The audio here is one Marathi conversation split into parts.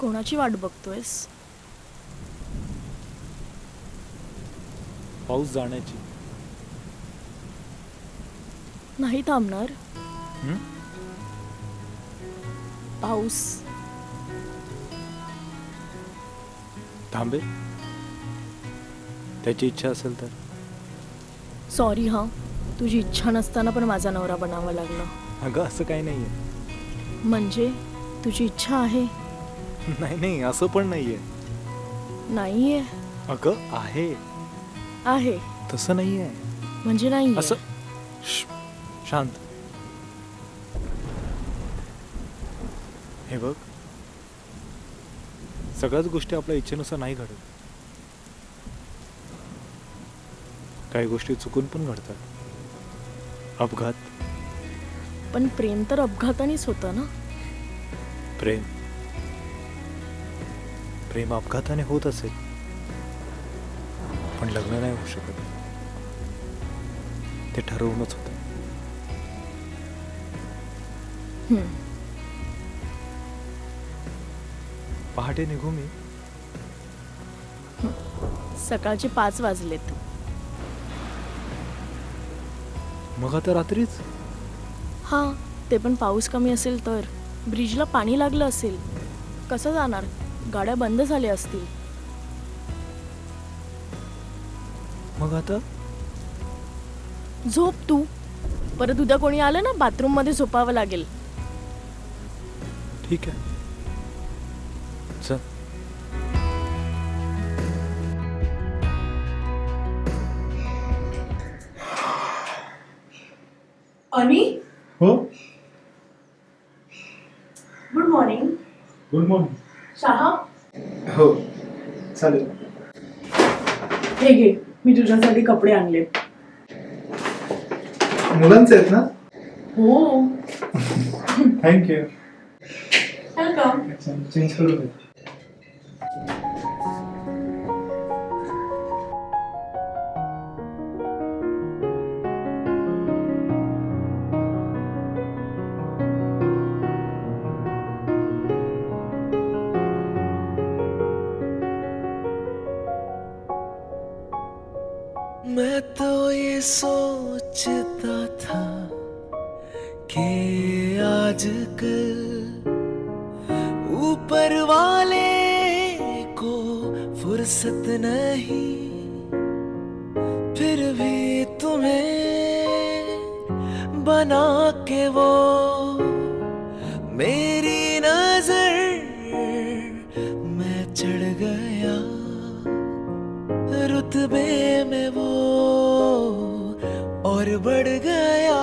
कोणाची वाट बघतोयस? पाऊस जाण्याची. नाही थांबणार? हं? पाऊस. थांबेल त्याची इच्छा असेल तर. सॉरी हां. तुझी इच्छा नसताना पण माझा नवरा बनावा लागला. अगं असं काही नाही आहे म्हणजे तुझी इच्छा आहे? नाही नाही असं पण नाही आहे नाहीये? अगं आहे. आहे. तसं नाही आहे म्हणजे नाही असं श्श, शांत. हे बघ. सगळ्याच गोष्टी आपल्या इच्छेनुसार नाही घडत. काही गोष्टी चुकून पण घडतात. अपघात. पण प्रेम तर अपघातानेच होतं ना? प्रेम. प्रेम अपघाताने होत असेल पण लग्न नाही होऊ शकत. ते ठरवूनच होतं. पहाटे निघू मी. सकाळचे पाच वाजलेत. मग आता रात्रीच? हां ते पण पाऊस कमी असेल तर. ब्रिजला पाणी लागलं असेल. कसं जाणार? गाड्या बंद झाल्या असतील. मग आता? झोप तू. परत उद्या कोणी आलं ना बाथरूममध्ये झोपावं लागेल. ठीक आहे. चल. आणि हो? गुड मॉर्निंग गुड मॉर्निंग हो चालेल. हे घे मी तुझ्यासाठी कपडे आणले. मुलांचे आहेत ना? हो. थँक्यू वेलकम चेंज करू मैं तो ये सोचता था कि आजकल ऊपर वाले को फुर्सत नहीं, फिर भी तुम्हें बना के वो मेरी रुतबे में वो और बढ़ गया।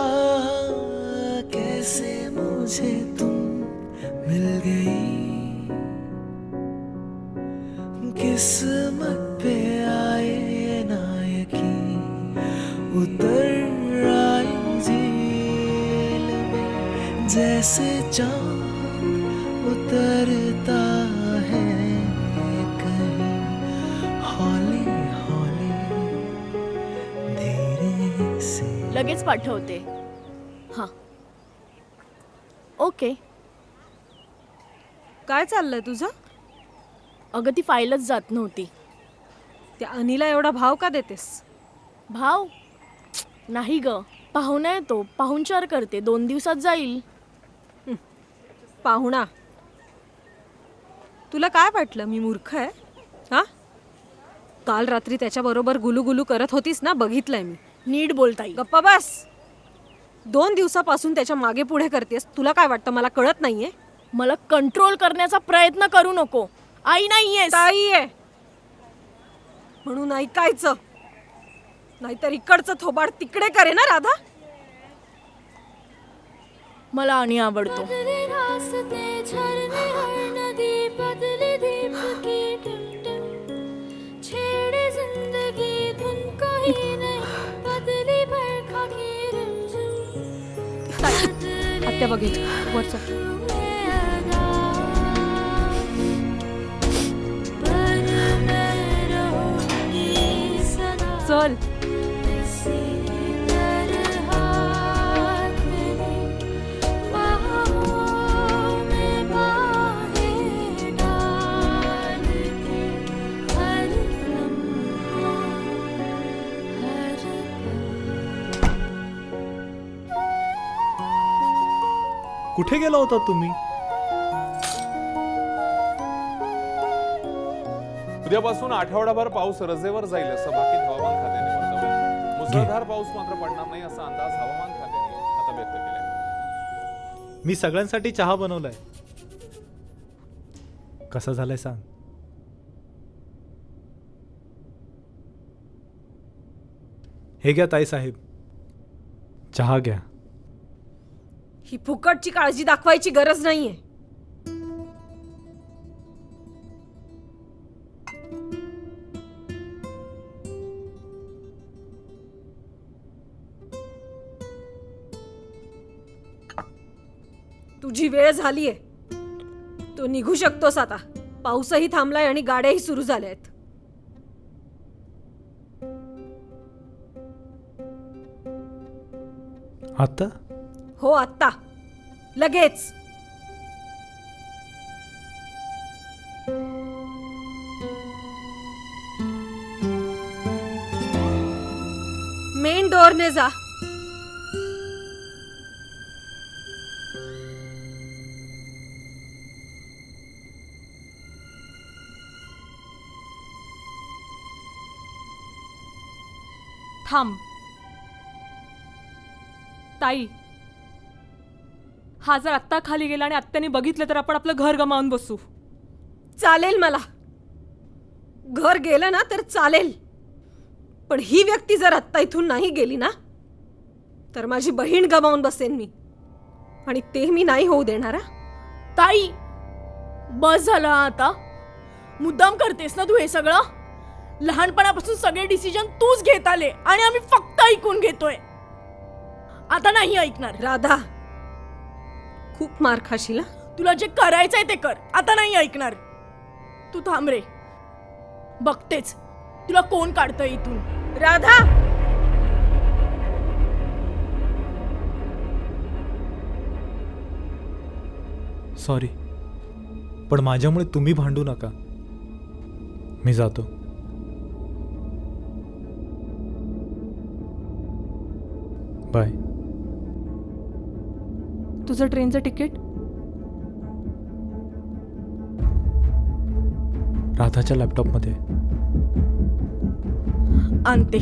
कैसे मुझे तुम मिल गई? किस्मत पे आए ना यकीन उतर जैसे चाँद उतरता लगेच पाठवते. हां. ओके. काय चाललंय तुझं? अगं ती फाईलच जात नव्हती. त्या अनिला एवढा भाव का देतेस? भाव? नाही ग. पाहुणा येतो पाहुणचार करते. दोन दिवसात जाईल. पाहुणा. तुला काय वाटलं? मी मूर्ख आहे? हा? काल रात्री त्याच्याबरोबर गुलू करत होतीस ना? बघितलंय मी. नीट बोलताई गप्पा बस. दोन दिवसापासून त्याच्यामागे पुढे करतेस. तुला काय वाटतं? मला कळत नाहीये. मला कंट्रोल करण्याचा प्रयत्न करू नको. आई नाहीये आहे म्हणून ऐकायचं. नाहीतर इकडचं थोबाड तिकडे करे ना राधा. मला आणि आवडतो. त्या बघित वरचं चल कुठे गेला होता तुम्ही? उद्यापासून आठवडाभर पाऊस रजेवर जाईल असं भाकीत हवामान खात्याने वर्तवलं मुसळधार पाऊस मात्र पडणार नाही असा अंदाज हवामान खात्याने आता व्यक्त केलाय. मी सगळ्यांसाठी चहा बनवलाय. कसा झालाय सांग. हे घ्या ताई साहेब चहा घ्या. ही फुकटची काळजी दाखवायची गरज नाहीये. तुझी वेळ झालीये. तू निघू शकतोस आता. पाऊसही थांबलाय आणि गाड्याही सुरू झाल्या आहेत आता? हो आत्ता. लगेच. मेन डोअरने जा. थांब. ताई. हा जर आत्ता खाली गेला आणि आत्याने बघितलं तर आपण आपलं घर गमावून बसू. चालेल मला. घर गेलं ना तर चालेल. पण ही व्यक्ती जर आत्ता इथून नाही गेली ना तर माझी बहीण गमावून बसेन मी. आणि ते मी नाही होऊ देणार हा. ताई बस झालं हा आता. मुद्दाम करतेस ना तू हे सगळं? लहानपणापासून सगळे डिसिजन तूच घेत आले आणि आम्ही फक्त ऐकून घेतोय. आता नाही ऐकणार. राधा खूप मार खाशील हा. तुला जे करायचंय ते कर. आता नाही ऐकणार. तू थांब रे. बघतेच. तुला कोण काढतंय इथून? राधा! सॉरी पण माझ्यामुळे तुम्ही भांडू नका. मी जातो. बाय तुझं ट्रेनचं तिकीट? राधाच्या लॅपटॉपमध्ये. आणते.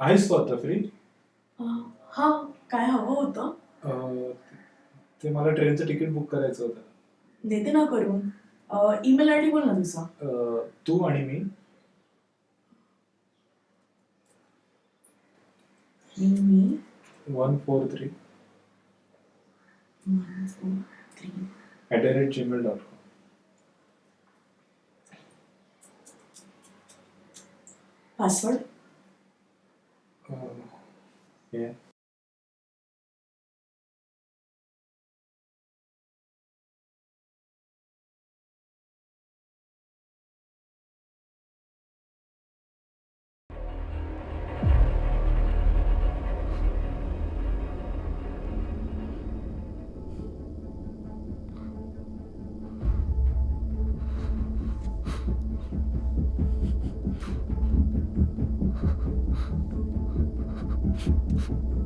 आहेस तू आता फ्री? हा. काय हवं होतं? ते मला ट्रेनचं तिकीट बुक करायचं होतं. देते ना करून. ईमेल आय डी बोल ना तुझा. अं, तू आणि मी. मी one four three. At the rate Gmail dot com password हे フフ。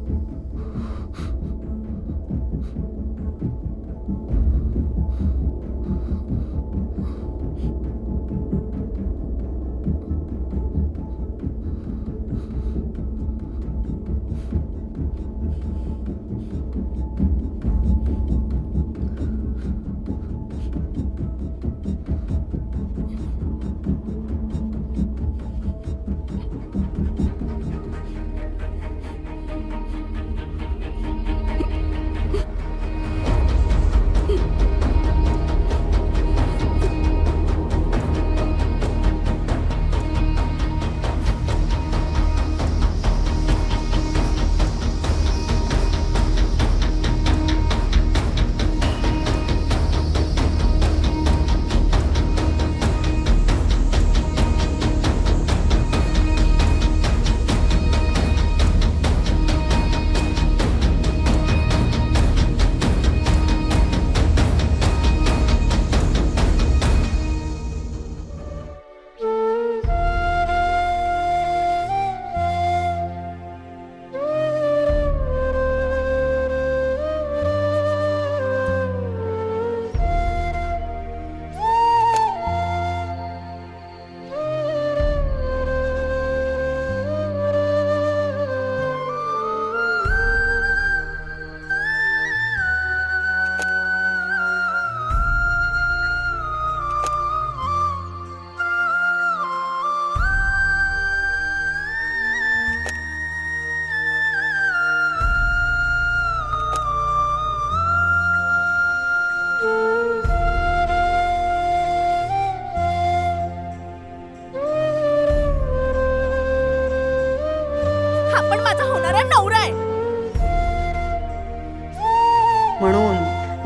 म्हणून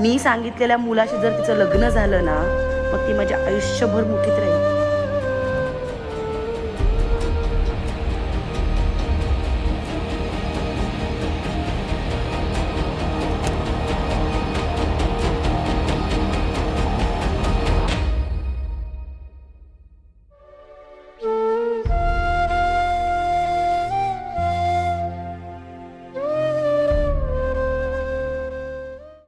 मी सांगितलेल्या मुलाशी जर तिचं लग्न झालं ना मग ती माझ्या आयुष्यभर मोठीत राहील.